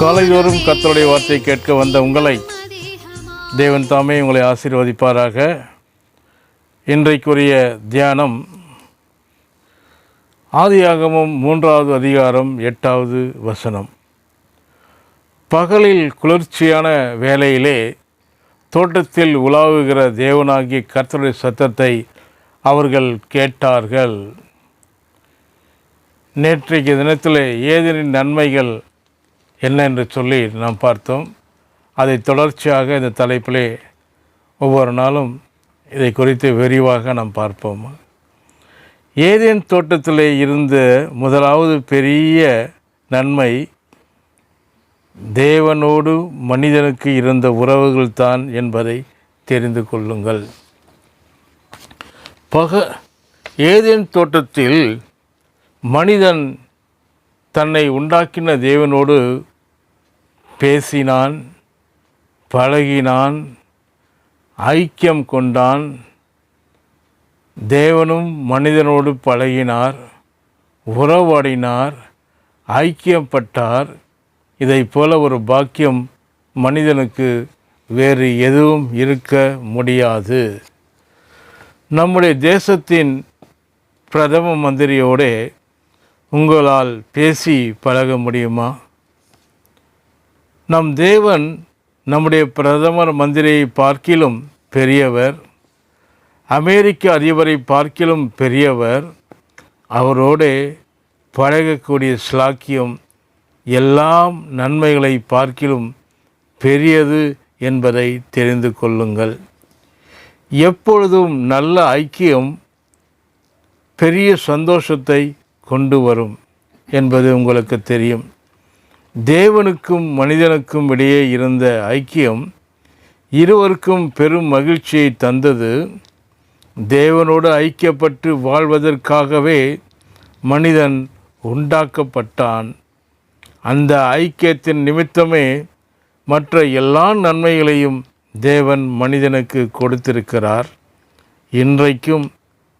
காலைதோறும் கர்த்தருடைய வார்த்தை கேட்க வந்த உங்களை தேவன் தாமே உங்களை ஆசீர்வதிப்பாராக. இன்றைக்குரிய தியானம் ஆதியாகமம் மூன்றாவது அதிகாரம் எட்டாவது வசனம். பகலில் குளிர்ச்சியான வேளையிலே தோட்டத்தில் உலாவுகிற தேவனாகிய கர்த்தருடைய சத்தத்தை அவர்கள் கேட்டார்கள். நேற்றைக்கு தினத்தில் ஏதேனின் நன்மைகள் என்ன என்று சொல்லி நாம் பார்த்தோம். அதை தொடர்ச்சியாக இந்த தலைப்பிலே ஒவ்வொரு நாளும் இதை குறித்து விரிவாக நாம் பார்ப்போம். ஏதேன் தோட்டத்தில் இருந்த முதலாவது பெரிய நன்மை தேவனோடு மனிதனுக்கு இருந்த உறவுகள் தான் என்பதை தெரிந்து கொள்ளுங்கள். பக ஏதேன் தோட்டத்தில் மனிதன் தன்னை உண்டாக்கின தேவனோடு பேசினான் பழகினான் ஐக்கியம் கொண்டான். தேவனும் மனிதனோடு பழகினார் உறவாடினார் ஐக்கியப்பட்டார். இதை போல ஒரு பாக்கியம் மனிதனுக்கு வேறு எதுவும் இருக்க முடியாது. நம்முடைய தேசத்தின் பிரதம மந்திரியோடே உங்களால் பேசி பழக முடியுமா? நம் தேவன் நம்முடைய பிரதமர் மந்திரியை பார்க்கிலும் பெரியவர் அமெரிக்க அதிபரை பார்க்கிலும் பெரியவர் அவரோடே பழகக்கூடிய ஸ்லாக்கியம் எல்லாம் நன்மைகளை பார்க்கிலும் பெரியது என்பதை தெரிந்து கொள்ளுங்கள். எப்பொழுதும் நல்ல ஐக்கியம் பெரிய சந்தோஷத்தை கொண்டு வரும் என்பது உங்களுக்கு தெரியும். தேவனுக்கும் மனிதனுக்கும் இடையே இருந்த ஐக்கியம் இருவருக்கும் பெரும் மகிழ்ச்சியை தந்தது. தேவனோடு ஐக்கியப்பட்டு வாழ்வதற்காகவே மனிதன் உண்டாக்கப்பட்டான். அந்த ஐக்கியத்தின் நிமித்தமே மற்ற எல்லா நன்மைகளையும் தேவன் மனிதனுக்கு கொடுத்திருக்கிறார். இன்றைக்கும்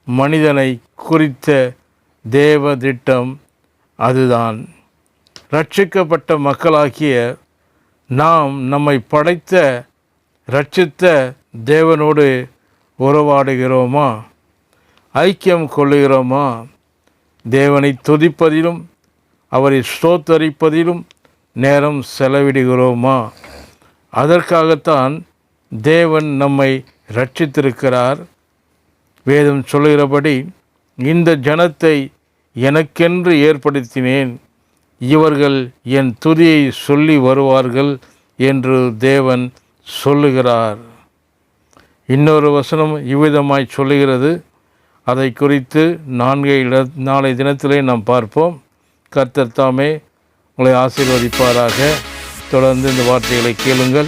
மனிதனை குறித்த தேவ திட்டம் அதுதான். ரட்சிக்கப்பட்ட மக்களாகிய நாம் நம்மை படைத்த ரட்சித்த தேவனோடு உறவாடுகிறோமா? ஐக்கியம் கொள்ளுகிறோமா? தேவனை துதிப்பதிலும் அவரை ஸ்தோத்தரிப்பதிலும் நேரம் செலவிடுகிறோமா? அதற்காகத்தான் தேவன் நம்மை ரட்சித்திருக்கிறார். வேதம் சொல்லுகிறபடி இந்த ஜனத்தை எனக்கென்று ஏற்படுத்தினேன். இவர்கள் என் துதியை சொல்லி வருவார்கள் என்று தேவன் சொல்லுகிறார். இன்னொரு வசனம் இவ்விதமாய் சொல்லுகிறது. அதை குறித்து நான்கை இட நாளை தினத்திலே நாம் பார்ப்போம். கர்த்தர் தாமே உங்களை ஆசீர்வதிப்பாராக. தொடர்ந்து இந்த வார்த்தைகளை கேளுங்கள்.